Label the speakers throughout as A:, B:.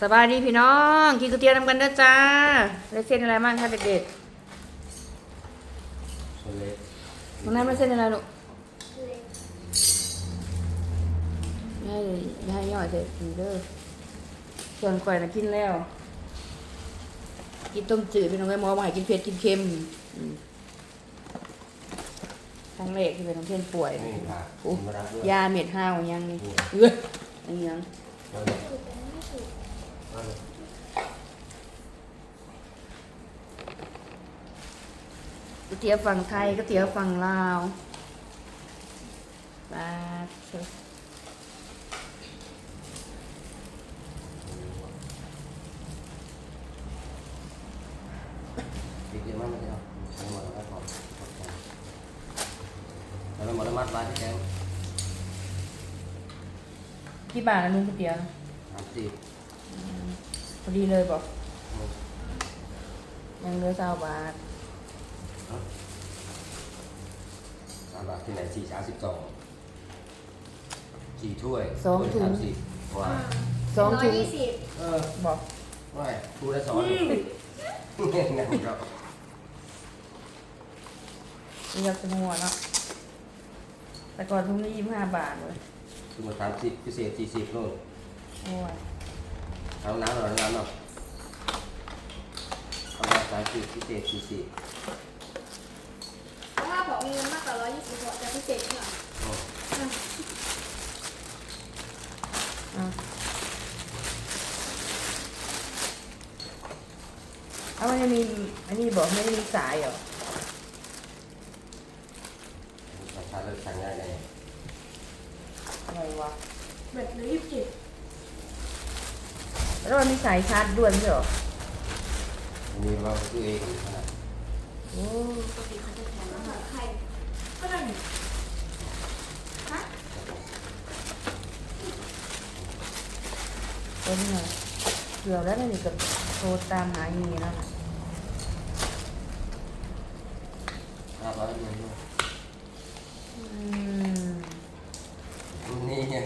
A: สบายดีพี่น้อง กินก๋วยเตี๋ยวทำกันเด้อจ้าได้เส้นอะไรบ้างคะเด็ก
B: คนเล็ก
A: ๆน้องน้ำได้เส้นอะไรลูกให้ให้ย่อยเสร็จกินเด้อส่วนข่อยนะกินแล้ว กินต้มจืดพี่น้องไอ้หมอมาให้กินเผ็ดกินเค็มอืมครั้งแรกที่เป็นน้องเพื่อนป่วย
B: ไม่มีผัก
A: โอ้
B: มารับด้วย
A: ยาเม็ดห้าวยังนี่เอ้ยอันยัง
B: เอาเลยเอาเลย
A: ก๋วยเตี๋ยวฝั่งไทยก๋วยเตี๋ยวฝั่งลาวปลาเถอะ
B: ติดเยอะมากไม่ใช่หรอใช้หมดแล้วก็พอแล้วเราหมดแล้วมัดไว้ที่แกง
A: กี่บาทนะลุงก๋วยเตี๋ยว
B: สามสิบ
A: พ อดีเลยบอกยังเหลือเก้าบาท
B: สามบาทที่ไหนสี่สามสิบสองสี่ถ้วย
A: สองถุง
B: สามสิบว้าย
A: สองถุง
C: ร้ยยี่สิบ
B: เออ
A: บอก
B: ว้ายทูละสองเนี่ยนะครับ
A: นี่เราจะมัวเนาะแต่ก่อนถุงนี้ยี่สิบห้าบาทเลย
B: คือมาสามสิบพิเศษสี่สิบนู่น
A: โอ้ย
B: เอาน้ำหน่อยน้ำหน่อยเอามาสามสิบพิเศษสี่สิบ
C: ถ้าบอกมีเงินมากกว่าร้อยยี่สิบจะพิเศษหน่อย
B: โอ้
A: อะเอามันจะมีอันนี้บอกไม่ได้มีสายเหรอ
B: ราคาเลิกสั่งง่ายเลย
A: อะไรวะ
C: แบบเหลือยี่สิบเจ็ด
A: แล้วมันมีสายชาร์จด่วนด้วยเหรอ
B: มีเราตัวเองขนาด
A: โอ้
C: ปกติเขาจะแถมอาหารไข่ก็ได้นี่ฮะ
A: ตัวนี้ไงเกือบแล้วนี่กับโทรตามหาอย่างนี้แล้วนะ
B: ห้าร้อยเงินด้วย
A: อืม
B: นี่เนี่ย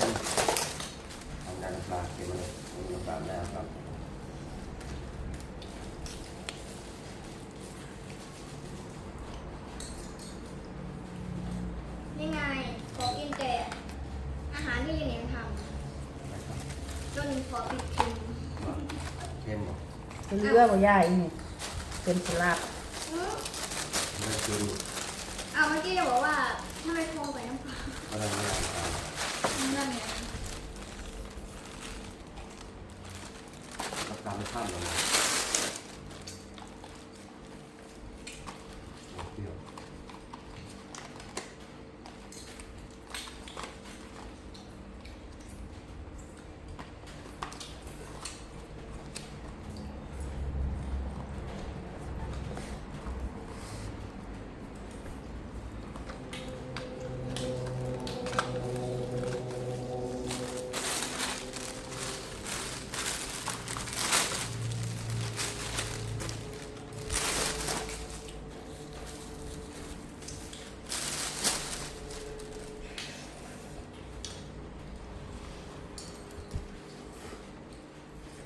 B: ทำงานปลาเก็บมาเลยมีปลาได้ครับ
C: นี่ไงขอกินแต่อาหารที่ยายเหนียงทำจนขอปิดกิน
B: เข้มหมด
A: เป็นเรื่องของย่าอีนี่เป็นสลับ
C: อื้อ
B: ไม่กิน
C: อ้าวเมื่อกี้จะบอกว่าทำไมโทรไปน้ำปลา
B: อะไรไม่ได้ท
C: นั่นไงำ
B: รับการไม่ข้ามเลยเปรี้ยว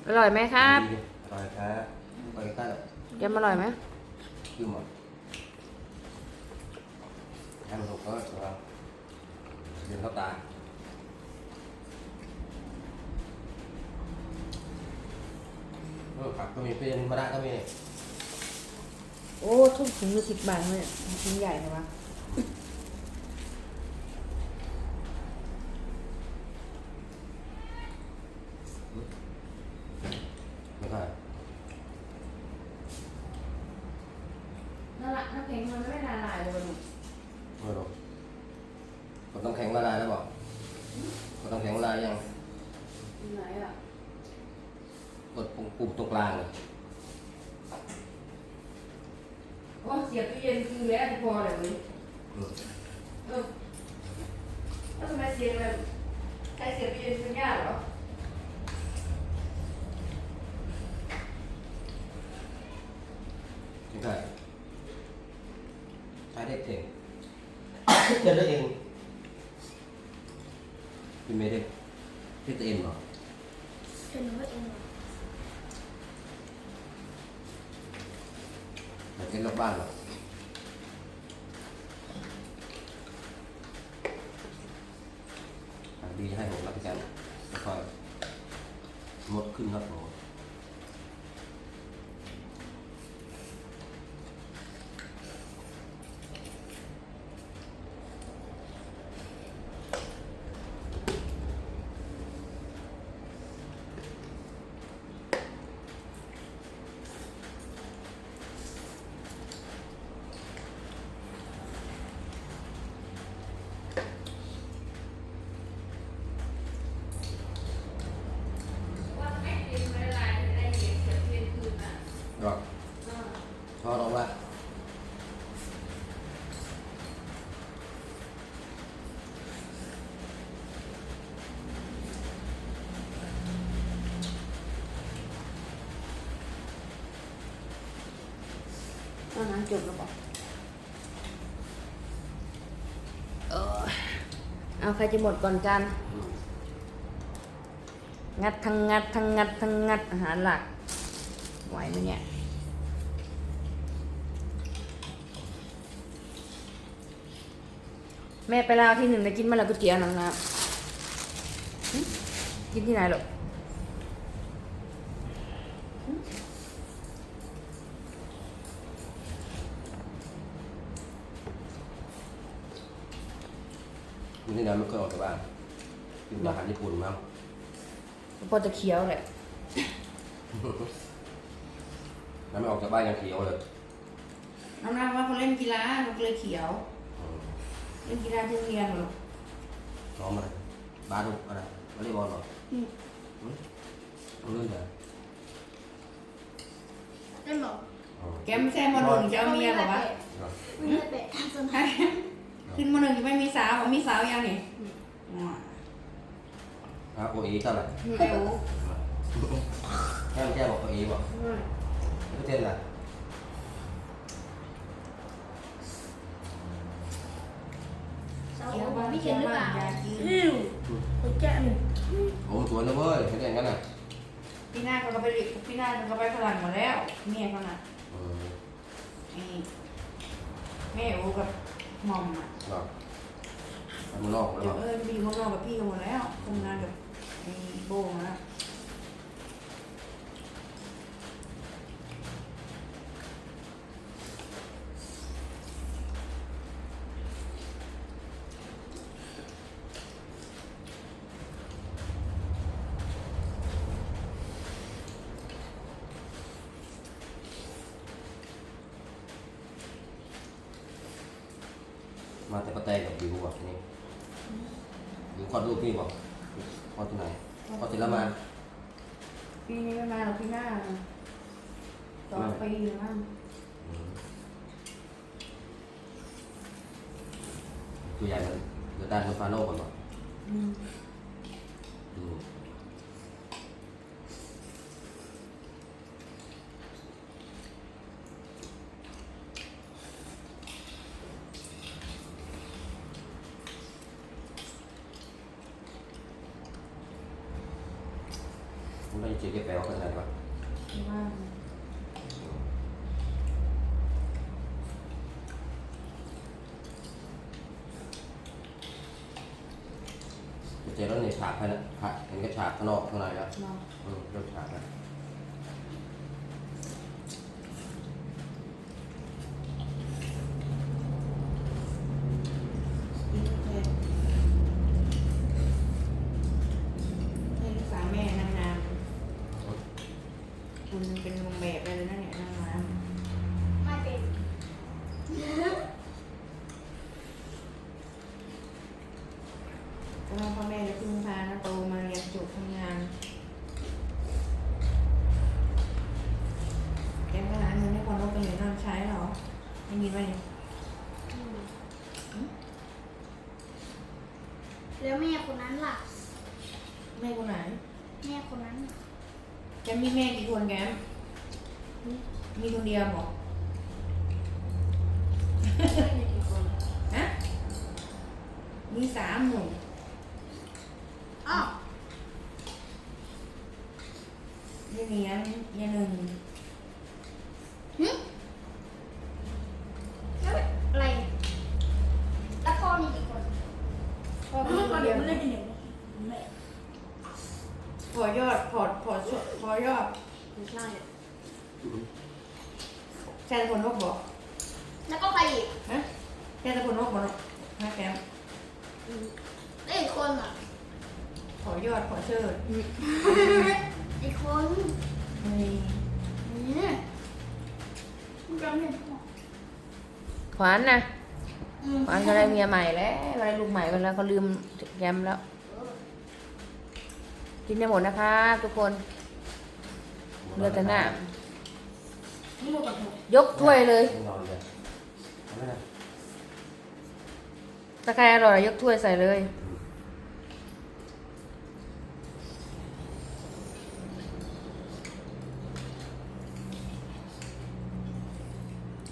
A: อร่อยไหมครับ
B: ดีอร่อยครับไปใกล้
A: ยำอร่อยไหม
B: คือหมดให้มันหกก็ตัวเดินเข้าตาเออผักก็มีเป็นมะระก็มี
A: โอ้ทุ่มถุงละสิบบาทเลยชิ้นใหญ่เลยวะ พอเลยเออแล้วทำไมเสียงแบบใช้เสียงเป็นสัญญาเหรอ
B: ใช่ใช้ได้เก่งเจอได้เองพี่ไม่ได้พี่ตัวเองเหรอ
C: เป็นตัวเองเหรอ
B: là cái lọc ban rồi ดีให้ผมรับประกันแล้วก็หมดขึ้นครับผม
A: ว่าไม่กินไม่ไรไอ้เห็ดเกิดเที่ยงคืนอะ
B: หรอกชอบเราว่า
A: ตอนนั้นจบแล้วบอกเออเอาใครจะหมดก่อนกัน งัดทั้งงัดทั้งงัดทั้งงัดอาหารหลัก ไหวไหมเนี่ยแม่ไปลาวที่หนึ่งได้กินมาแล้วก๋วยเตี๋ยวนังนะกินที่ไหนหรอ ก
B: วันนี้นะไม่เคยออกจากบ้านกินอาหารญี่ปุ่นมั้ง
A: พอจะเคี้ยวแหละ
B: แล้วไม่ออกจากบ้านยังเขียวเลย
A: น้ำน้ำว่าเขาเล่นกีฬามันก็เลยเขียว
B: อืม
A: เล่นกีฬาที่โรงเรียนเหรอ
B: ซ้อมอะไรบาสอะไรวอลเลย์บอลเหรอ
C: อืม
B: อืมเอาเรื่องเหรอ
C: เต้นบอก
B: อ๋อ
A: แกไม่ใช่มหนึ่งจะเอาเมียเหรอวะ
B: เหรอ
C: ไม่ได้เตะทางสนาม
A: ขึ้นมหนึ่งจะไม่มีสาวเหรอมีสาวยังนี่อ๋อ
B: อะโอเอเท่าไหร่
A: ไม่รู้
B: แค่แค่บอกโอเอบอกไม่เต้นละ
C: สาว
A: เคี้ยว
C: บอ
A: บ้ากง
C: ไม่
A: เคี้
C: เห็
A: ย
C: น
A: ว
C: หรือเป
A: บ้า
C: ล่าง
A: ยากิน
C: อิ้วหัวใจหนึ่ง
B: โอ้สวนนะเว้ยไม่ได้งั้นน่ะ
A: พี่หน้าเขาก็ไปเรียนพี่หน้าเขาก็ไปฝรั่งมาแล้วเมียเขาน่ะ
B: อืม
A: ไอ้แม่โอกับห มอมอะ
B: หรอไปเมืองนอกแล้ว
A: เดี๋
B: เห
A: ย
B: ร
A: ว
B: อ
A: เออพี่เขานอกกับพี่กันหมดแล้วทำงานกับไอ้โบ้นะ
B: มาแต่ปะแตงกับบิวบอกนี่บิวคลอดลูกพี่บอกคลอดที่ไหนคลอดเสร็จแล้วมา
A: ปีนี้ไม่มาหรอกพี่หน้าสองปีหรือมั้ง
B: อืมตัวใหญ่มันเดือดดันมันฟาโน่ก่อนบอก
A: อืม
B: อืม มันได้เจอแกแปลว่าเป็นอะไรวะ
A: พี่ว่า
B: เจอแล้วในฉากภายในภายเห็นแค่ฉากข้างนอกข้างในแล้ว
A: เนาะ
B: อืมเริ่มฉากแล้ว
A: กินเผ็ดให้ลูกสาวแม่นานๆ คุณเป็นวงแบบไปเลยนเนี่ยนางน้ำ
C: ไม่เป็น
A: ก็พ่อแม่จะพึ่งพานะโตมาเรียนจบทำงานแกไปหาเงินให้คนรถไปเหลือน้ำใช้เหรอไม่มีไหม
C: แล้วแม่คนนั้นล่ะ
A: แม่คนไหน
C: แม่คนนั้นน่ะ
A: แกมีแม่กี่คนแกมมีคนเดียวเหรอ
C: มีกี่คน
A: ฮะมีสามหนุ่ม
C: อ้าวยา
A: ยเหนียงยายหนึ่ง
C: หึ
A: พอยอดพอดพอดพอยอด
C: ไม่ใช่
A: แค่ตะคนนกบอก
C: แล้วก็ใครอีก
A: ฮะแค่ตะคนนกบอกนะฮะแกม
C: อืมแล้วอีกคนอะ
A: ขอยอดขอเชิด
C: อีกคน
A: นี่
C: นี่มึงจำไม่ได้หรอ
A: ขวานนะ
C: อืม
A: ขวานก็ได้เมียใหม่แล้วได้ลูกใหม่ไปแล้วเขาลืมแกมแล้ว กินได้หมดนะคะทุกคนเหลือแต่หน้า
C: นี่หมดกับหมด
A: ยกถ้วยเลย
B: นอนเลยเอาไหมนะ
A: ตะไคร้อร่อยยกถ้วยใส่เลย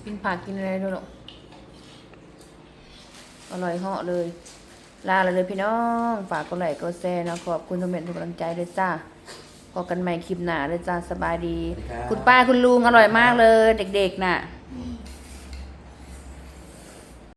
A: กินผักกินอะไรด้วยหรอกอร่อยเหาะเลย ลาเลยเลยพี่น้อง ฝากกดไลค์กดแชร์นะขอบคุณทุกเม็ดทุกกำลังใจเลยจ้า พบกันใหม่คลิปหน้าเลยจ้าสบายดี คุณป้าคุณลุงอร่อยมากเลย เด็กๆ น่ะ